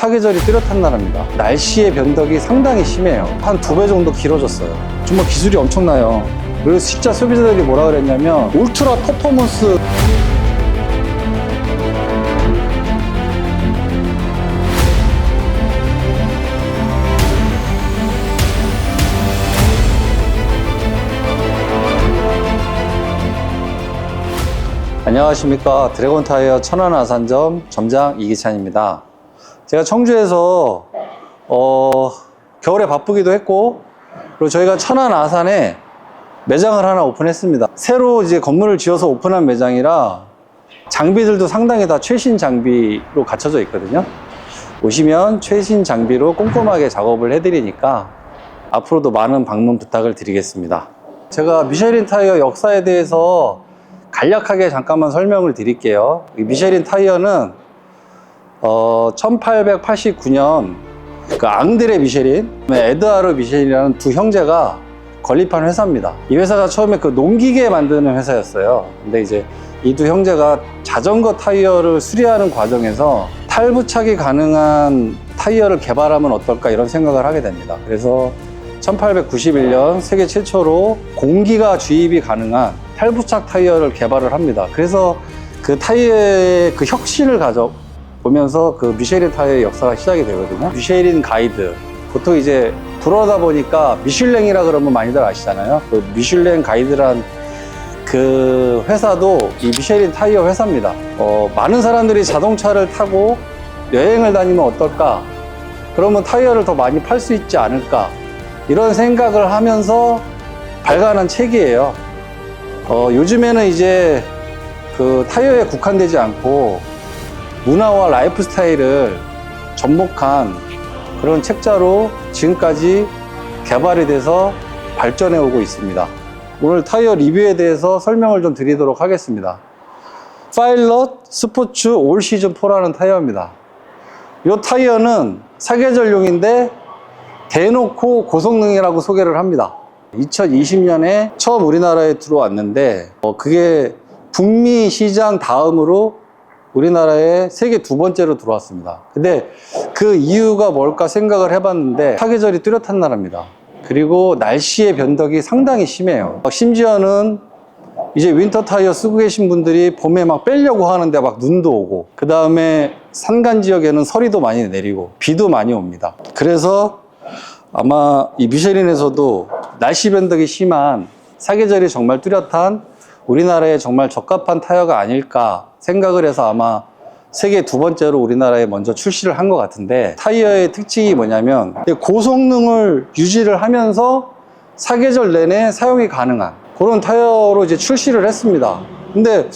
사계절이 뚜렷한 나라입니다. 날씨의 변덕이 상당히 심해요. 한 두 배 정도 길어졌어요. 정말 기술이 엄청나요. 그래서 진짜 소비자들이 뭐라 그랬냐면 울트라 퍼포먼스 안녕하십니까 드래곤 타이어 천안 아산점 점장 이기찬입니다. 제가 청주에서 어, 겨울에 바쁘기도 했고 그리고 저희가 천안 아산에 매장을 하나 오픈했습니다. 새로 이제 건물을 지어서 오픈한 매장이라 장비들도 상당히 다 최신 장비로 갖춰져 있거든요. 오시면 최신 장비로 꼼꼼하게 작업을 해드리니까 앞으로도 많은 방문 부탁을 드리겠습니다. 제가 미쉐린 타이어 역사에 대해서 간략하게 잠깐만 설명을 드릴게요. 이 미쉐린 타이어는 어, 1889년 그 앙드레 미쉐린, 에드아르 미쉐린이라는 두 형제가 건립한 회사입니다. 이 회사가 처음에 그 농기계 만드는 회사였어요. 근데 이제 이 두 형제가 자전거 타이어를 수리하는 과정에서 탈부착이 가능한 타이어를 개발하면 어떨까 이런 생각을 하게 됩니다. 그래서 1891년 세계 최초로 공기가 주입이 가능한 탈부착 타이어를 개발을 합니다. 그래서 그 타이어의 그 혁신을 가져 보면서 그 미쉐린 타이어의 역사가 시작이 되거든요. 미쉐린 가이드. 보통 이제 들어오다 보니까 미슐랭이라 그러면 많이들 아시잖아요. 그 미슐랭 가이드란 그 회사도 이 미쉐린 타이어 회사입니다. 어, 많은 사람들이 자동차를 타고 여행을 다니면 어떨까? 그러면 타이어를 더 많이 팔 수 있지 않을까? 이런 생각을 하면서 발간한 책이에요. 어, 요즘에는 이제 그 타이어에 국한되지 않고 문화와 라이프 스타일을 접목한 그런 책자로 지금까지 개발이 돼서 발전해 오고 있습니다. 오늘 타이어 리뷰에 대해서 설명을 좀 드리도록 하겠습니다. 파일럿 스포츠 올 시즌 4라는 타이어입니다. 이 타이어는 사계절용인데 대놓고 고성능이라고 소개를 합니다. 2020년에 처음 우리나라에 들어왔는데 어, 그게 북미 시장 다음으로 우리나라에 세계 두 번째로 들어왔습니다. 근데 그 이유가 뭘까 생각을 해봤는데 사계절이 뚜렷한 나라입니다. 그리고 날씨의 변덕이 상당히 심해요. 심지어는 이제 윈터 타이어 쓰고 계신 분들이 봄에 막 빼려고 하는데 막 눈도 오고 그 다음에 산간 지역에는 서리도 많이 내리고 비도 많이 옵니다. 그래서 아마 이 미쉐린에서도 날씨 변덕이 심한 사계절이 정말 뚜렷한 우리나라에 정말 적합한 타이어가 아닐까 생각을 해서 아마 세계 두 번째로 우리나라에 먼저 출시를 한 것 같은데 타이어의 특징이 뭐냐면 고성능을 유지를 하면서 사계절 내내 사용이 가능한 그런 타이어로 이제 출시를 했습니다. 근데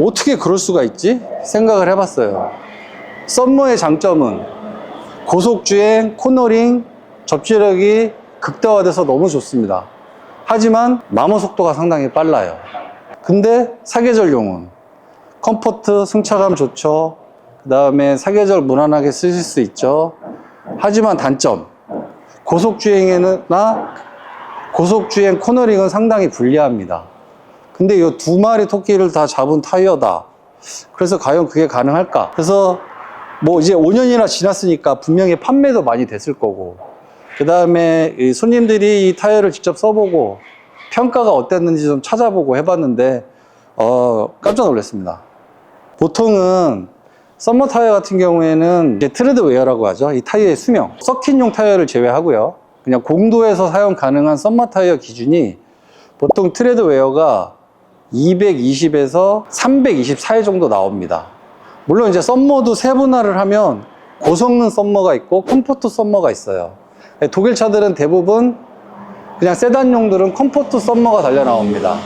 어떻게 그럴 수가 있지? 생각을 해봤어요. 썸머의 장점은 고속주행, 코너링, 접지력이 극대화돼서 너무 좋습니다. 하지만 마모 속도가 상당히 빨라요. 근데 사계절용은 컴포트, 승차감 좋죠. 그 다음에 사계절 무난하게 쓰실 수 있죠. 하지만 단점, 고속주행에나 고속주행 코너링은 상당히 불리합니다. 근데 이 두 마리 토끼를 다 잡은 타이어다. 그래서 과연 그게 가능할까? 그래서 뭐 이제 5년이나 지났으니까 분명히 판매도 많이 됐을 거고, 그 다음에 손님들이 이 타이어를 직접 써보고 평가가 어땠는지 좀 찾아보고 해봤는데, 어, 깜짝 놀랐습니다. 보통은 썸머 타이어 같은 경우에는 이제 트레드 웨어라고 하죠. 이 타이어의 수명. 서킷용 타이어를 제외하고요. 그냥 공도에서 사용 가능한 썸머 타이어 기준이 보통 트레드 웨어가 220에서 324일 정도 나옵니다. 물론 이제 썸머도 세분화를 하면 고성능 썸머가 있고 컴포트 썸머가 있어요. 독일 차들은 대부분 그냥 세단용들은 컴포트 썸머가 달려 나옵니다.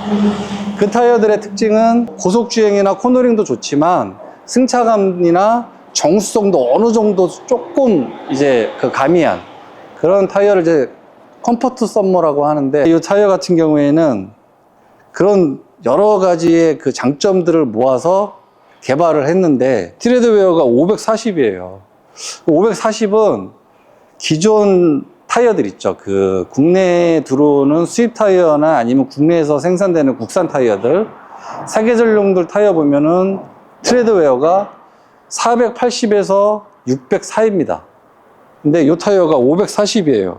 그 타이어들의 특징은 고속주행이나 코너링도 좋지만 승차감이나 정수성도 어느 정도 조금 이제 그 가미한 그런 타이어를 이제 컴포트 썸머라고 하는데 이 타이어 같은 경우에는 그런 여러 가지의 그 장점들을 모아서 개발을 했는데 트레드웨어가 540이에요. 540은 기존 타이어들 있죠. 그 국내에 들어오는 수입 타이어나 아니면 국내에서 생산되는 국산 타이어들 사계절용들 타이어 보면은 트레드웨어가 480에서 604입니다. 근데 이 타이어가 540이에요.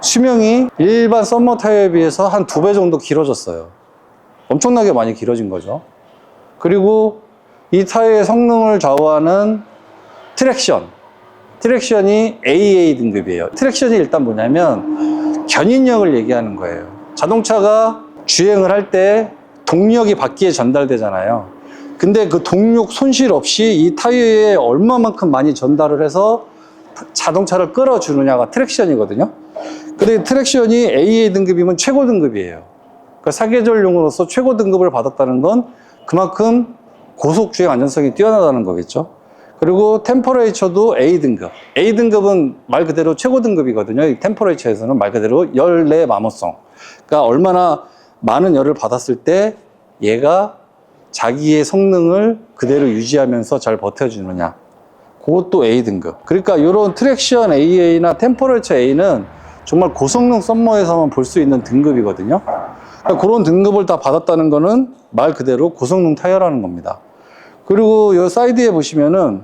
수명이 일반 썸머 타이어에 비해서 한 두 배 정도 길어졌어요. 엄청나게 많이 길어진 거죠. 그리고 이 타이어의 성능을 좌우하는 트랙션. 트랙션이 AA 등급이에요. 트랙션이 일단 뭐냐면 견인력을 얘기하는 거예요. 자동차가 주행을 할 때 동력이 바퀴에 전달되잖아요. 근데 그 동력 손실 없이 이 타이어에 얼마만큼 많이 전달을 해서 자동차를 끌어주느냐가 트랙션이거든요. 근데 트랙션이 AA 등급이면 최고 등급이에요. 그러니까 사계절용으로서 최고 등급을 받았다는 건 그만큼 고속 주행 안전성이 뛰어나다는 거겠죠. 그리고 템퍼레이처도 A 등급. A 등급은 말 그대로 최고 등급이거든요. 이 템퍼레이처에서는 말 그대로 열 내 마모성. 그러니까 얼마나 많은 열을 받았을 때 얘가 자기의 성능을 그대로 유지하면서 잘 버텨주느냐. 그것도 A 등급. 그러니까 이런 트랙션 AA나 템퍼레이처 A는 정말 고성능 썸머에서만 볼 수 있는 등급이거든요. 그러니까 그런 등급을 다 받았다는 거는 말 그대로 고성능 타이어라는 겁니다. 그리고 이 사이드에 보시면은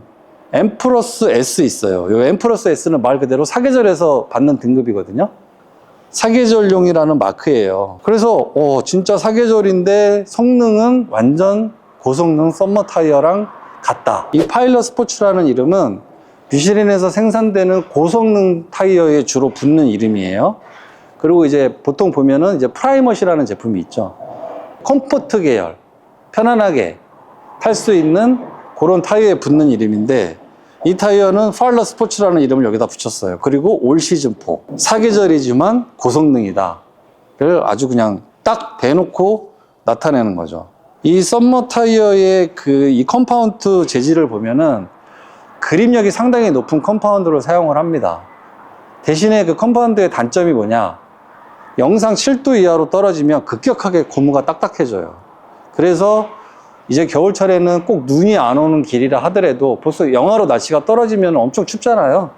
M 플러스 S 있어요. 이 M 플러스 S는 말 그대로 사계절에서 받는 등급이거든요. 사계절용이라는 마크예요. 그래서 어, 진짜 사계절인데 성능은 완전 고성능 썸머 타이어랑 같다. 이 파일럿 스포츠라는 이름은 미쉐린에서 생산되는 고성능 타이어에 주로 붙는 이름이에요. 그리고 이제 보통 보면은 이제 프라이머시라는 제품이 있죠. 컴포트 계열, 편안하게 탈 수 있는 그런 타이어에 붙는 이름인데 이 타이어는 파일럿 스포츠라는 이름을 여기다 붙였어요. 그리고 올 시즌 4. 사계절이지만 고성능이다. 를 아주 그냥 딱 대놓고 나타내는 거죠. 이 썸머 타이어의 그 이 컴파운드 재질을 보면은 그립력이 상당히 높은 컴파운드를 사용을 합니다. 대신에 그 컴파운드의 단점이 뭐냐? 영상 7도 이하로 떨어지면 급격하게 고무가 딱딱해져요. 그래서 이제 겨울철에는 꼭 눈이 안 오는 길이라 하더라도 벌써 영하로 날씨가 떨어지면 엄청 춥잖아요.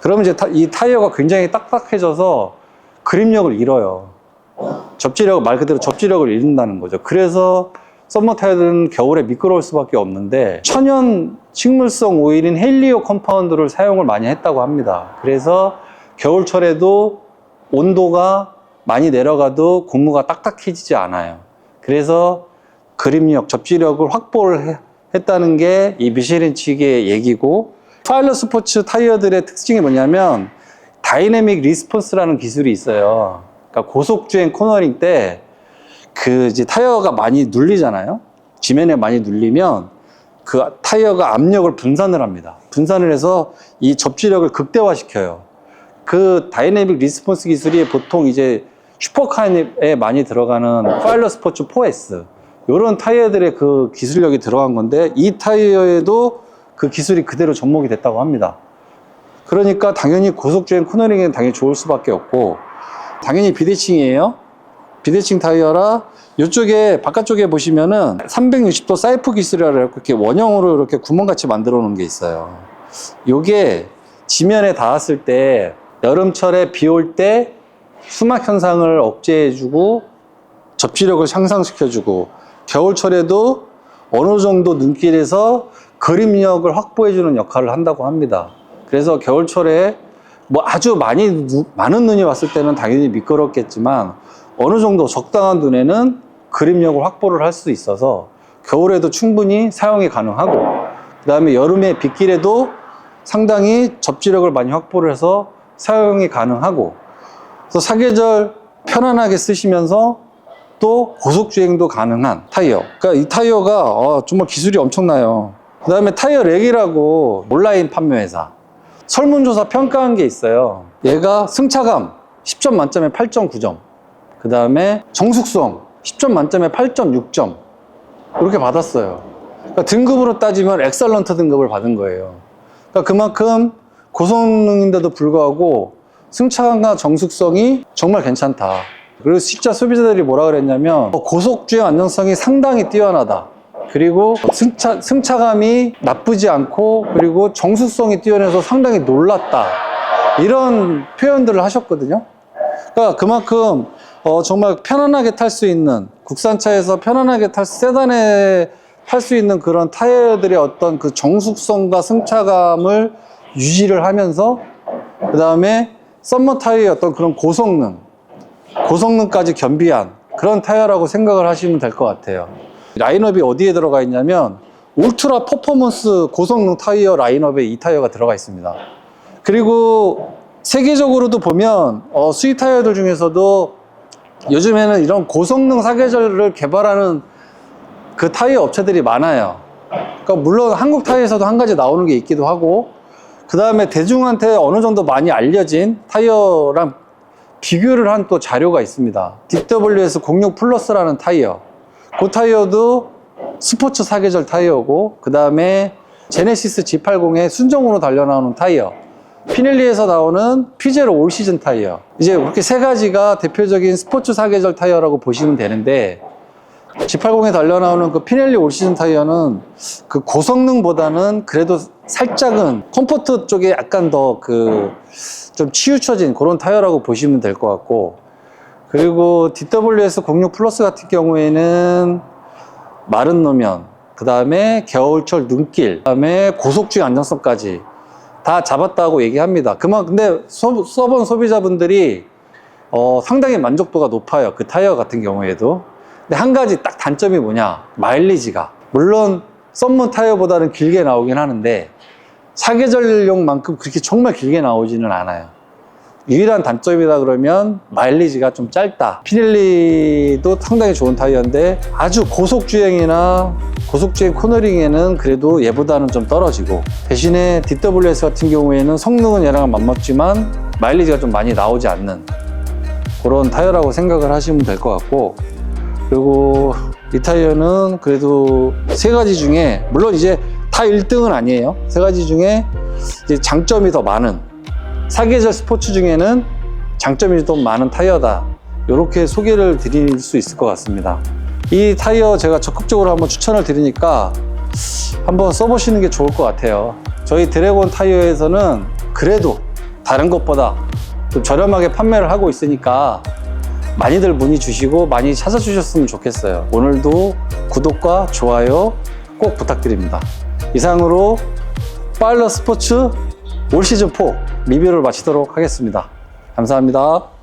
그러면 이제 타- 이 타이어가 굉장히 딱딱해져서 그립력을 잃어요. 접지력, 말 그대로 접지력을 잃는다는 거죠. 그래서 썸머 타이어들은 겨울에 미끄러울 수밖에 없는데 천연 식물성 오일인 헬리오 컴파운드를 사용을 많이 했다고 합니다. 그래서 겨울철에도 온도가 많이 내려가도 고무가 딱딱해지지 않아요. 그래서 그립력, 접지력을 확보를 해- 했다는 게 이 미쉐린 측의 얘기고 파일럿 스포츠 타이어들의 특징이 뭐냐면 다이내믹 리스폰스라는 기술이 있어요. 그러니까 고속 주행 코너링 때 그 이제 타이어가 많이 눌리잖아요. 지면에 많이 눌리면 그 타이어가 압력을 분산을 합니다. 분산을 해서 이 접지력을 극대화시켜요. 그 다이내믹 리스폰스 기술이 보통 이제 슈퍼카에 많이 들어가는 파일럿 스포츠 4S 이런 타이어들의 그 기술력이 들어간 건데 이 타이어에도 그 기술이 그대로 접목이 됐다고 합니다. 그러니까 당연히 고속주행 코너링에는 당연히 좋을 수밖에 없고 당연히 비대칭이에요. 비대칭 타이어라 이쪽에 바깥쪽에 보시면은 360도 사이프 기술이라고 이렇게 원형으로 이렇게 구멍같이 만들어 놓은 게 있어요. 요게 지면에 닿았을 때 여름철에 비 올 때 수막 현상을 억제해주고 접지력을 향상시켜주고 겨울철에도 어느 정도 눈길에서 그림력을 확보해주는 역할을 한다고 합니다. 그래서 겨울철에 뭐 아주 많이 누- 많은 눈이 왔을 때는 당연히 미끄럽겠지만 어느 정도 적당한 눈에는 그림력을 확보를 할 수 있어서 겨울에도 충분히 사용이 가능하고 그 다음에 여름에 빗길에도 상당히 접지력을 많이 확보를 해서 사용이 가능하고 그래서 사계절 편안하게 쓰시면서 또 고속 주행도 가능한 타이어. 그러니까 이 타이어가 어, 정말 기술이 엄청나요. 그 다음에 타이어 렉이라고 온라인 판매 회사 설문조사 평가한 게 있어요. 얘가 승차감 10점 만점에 8.9점. 그 다음에 정숙성 10점 만점에 8.6점. 이렇게 받았어요. 그러니까 등급으로 따지면 엑설런트 등급을 받은 거예요. 그러니까 그만큼 고성능인데도 불구하고 승차감과 정숙성이 정말 괜찮다. 그리고 진짜 소비자들이 뭐라 그랬냐면 어, 고속주행 안정성이 상당히 뛰어나다. 그리고 승차, 승차감이 나쁘지 않고 그리고 정숙성이 뛰어나서 상당히 놀랐다. 이런 표현들을 하셨거든요. 그러니까 그만큼 어, 정말 편안하게 탈 수 있는 국산차에서 편안하게 탈 수, 세단에 할수 있는 그런 타이어들의 어떤 그 정숙성과 승차감을 유지를 하면서 그 다음에 썸머 타이어의 어떤 그런 고성능, 고성능까지 겸비한 그런 타이어라고 생각을 하시면 될 것 같아요. 라인업이 어디에 들어가 있냐면 울트라 퍼포먼스 고성능 타이어 라인업에 이 타이어가 들어가 있습니다. 그리고 세계적으로도 보면 어, 수입 타이어들 중에서도 요즘에는 이런 고성능 사계절을 개발하는 그 타이어 업체들이 많아요. 그러니까 물론 한국 타이어에서도 한 가지 나오는 게 있기도 하고 그 다음에 대중한테 어느 정도 많이 알려진 타이어랑 비교를 한 또 자료가 있습니다. DWS 06 플러스라는 타이어. 그 타이어도 스포츠 사계절 타이어고 그 다음에 제네시스 G80에 순정으로 달려 나오는 타이어. 피넬리에서 나오는 피제로 올 시즌 타이어. 이제 그렇게 세 가지가 대표적인 스포츠 사계절 타이어라고 보시면 되는데 G80에 달려 나오는 그 피넬리 올 시즌 타이어는 그 고성능보다는 그래도 살짝은 컴포트 쪽에 약간 더 그 좀 치우쳐진 그런 타이어라고 보시면 될 것 같고 그리고 DWS 06 플러스 같은 경우에는 마른 노면, 그 다음에 겨울철 눈길, 그 다음에 고속주행 안정성까지 다 잡았다고 얘기합니다. 그만 근데 소, 써본 소비자분들이 어, 상당히 만족도가 높아요. 그 타이어 같은 경우에도. 근데 한 가지 딱 단점이 뭐냐? 마일리지가. 물론 썸머 타이어보다는 길게 나오긴 하는데 사계절용만큼 그렇게 정말 길게 나오지는 않아요. 유일한 단점이다 그러면 마일리지가 좀 짧다. 피넬리도 상당히 좋은 타이어인데 아주 고속 주행이나 고속 주행 코너링에는 그래도 얘보다는 좀 떨어지고 대신에 DWS 같은 경우에는 성능은 얘랑 맞먹지만 마일리지가 좀 많이 나오지 않는 그런 타이어라고 생각을 하시면 될 것 같고 그리고 이 타이어는 그래도 세 가지 중에 물론 이제 다 1등은 아니에요. 세 가지 중에 이제 장점이 더 많은 사계절 스포츠 중에는 장점이 좀 많은 타이어다. 이렇게 소개를 드릴 수 있을 것 같습니다. 이 타이어 제가 적극적으로 한번 추천을 드리니까 한번 써보시는 게 좋을 것 같아요. 저희 드래곤 타이어에서는 그래도 다른 것보다 좀 저렴하게 판매를 하고 있으니까 많이들 문의 주시고 많이 찾아주셨으면 좋겠어요. 오늘도 구독과 좋아요 꼭 부탁드립니다. 이상으로 파일럿 스포츠 올 시즌 4 리뷰를 마치도록 하겠습니다. 감사합니다.